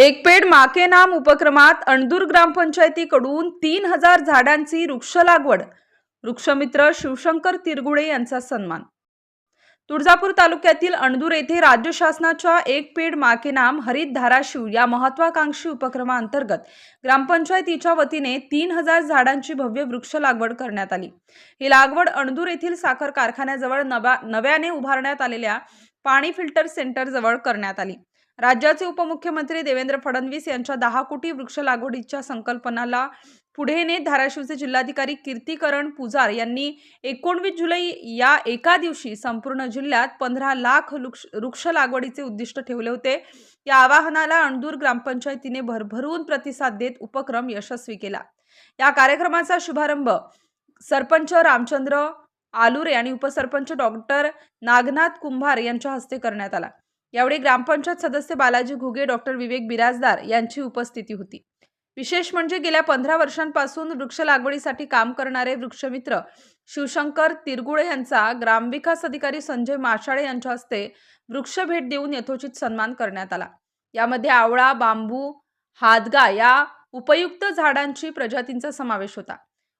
एक पेड माके नाम उपक्रमात अणदूर ग्रामपंचायतीकडून तीन हजार झाडांची वृक्ष लागवड. वृक्षमित्र शिवशंकर तिरगुडे यांचा सन्मान. तुळजापूर तालुक्यातील अणदूर येथे राज्य शासनाच्या एक पेड माके नाम हरित धाराशिव या महत्वाकांक्षी उपक्रमाअंतर्गत ग्रामपंचायतीच्या वतीने तीन हजार झाडांची भव्य वृक्ष लागवड करण्यात आली. ही लागवड अणदूर येथील साखर कारखान्याजवळ नव्या नव्याने उभारण्यात आलेल्या पाणी फिल्टर सेंटरजवळ करण्यात आली. राज्याचे उपमुख्यमंत्री देवेंद्र फडणवीस यांच्या दहा कोटी वृक्ष लागवडीच्या संकल्पनाला पुढे नेत धाराशिवचे जिल्हाधिकारी कीर्तिकरण पुजार यांनी एकोणवीस जुलै या एका दिवशी संपूर्ण जिल्ह्यात पंधरा लाख वृक्ष लागवडीचे उद्दिष्ट ठेवले होते. या आवाहनाला अणदूर ग्रामपंचायतीने भरभरून प्रतिसाद देत उपक्रम यशस्वी केला. या कार्यक्रमाचा शुभारंभ सरपंच रामचंद्र आलुरे आणि उपसरपंच डॉक्टर नागनाथ कुंभार यांच्या हस्ते करण्यात आला. यावेळी ग्रामपंचायत सदस्य बालाजी घुगे डॉक्टर विवेक बिराजदार यांची उपस्थिती होती. विशेष म्हणजे गेल्या पंधरा वर्षांपासून वृक्ष लागवडीसाठी काम करणारे वृक्षमित्र शिवशंकर तिरगुळे यांचा ग्रामविकास अधिकारी संजय माशाळे यांच्या हस्ते वृक्ष भेट देऊन यथोचित सन्मान करण्यात आला. यामध्ये आवळा बांबू हादगा या उपयुक्त झाडांची प्रजातींचा समावेश होता.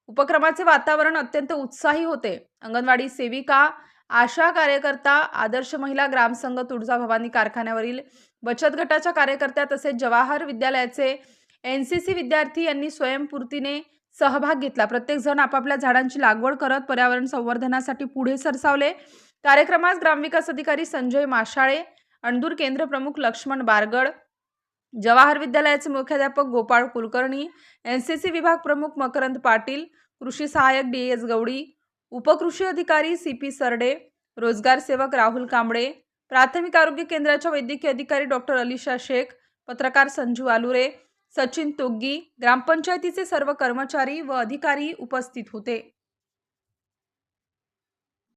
उपक्रमाचे वातावरण अत्यंत उत्साही होते. अंगणवाडी सेविका आशा कार्यकर्ता आदर्श महिला ग्रामसंघ तुळजाभवानी कारखान्यावरील बचत गटाच्या कार्यकर्त्या तसेच जवाहर विद्यालयाचे एन सी सी विद्यार्थी यांनी स्वयंपूर्तीने सहभाग घेतला. प्रत्येक जण आपापल्या झाडांची लागवड करत पर्यावरण संवर्धनासाठी पुढे सरसावले. कार्यक्रमास ग्रामविकास अधिकारी संजय माशाळे अणदूर केंद्र प्रमुख लक्ष्मण बारगड जवाहर विद्यालयाचे मुख्याध्यापक Gopal Kulkarni N C C विभाग प्रमुख मकरंद पाटील कृषी सहाय्यक डी एस गवडी उपकृषी अधिकारी सी पी सरडे रोजगार सेवक राहुल कांबळे प्राथमिक आरोग्य केंद्राच्या वैद्यकीय अधिकारी डॉक्टर अलिशा शेख पत्रकार संजू आलुरे सचिन तोग्गी ग्रामपंचायतीचे सर्व कर्मचारी व अधिकारी उपस्थित होते.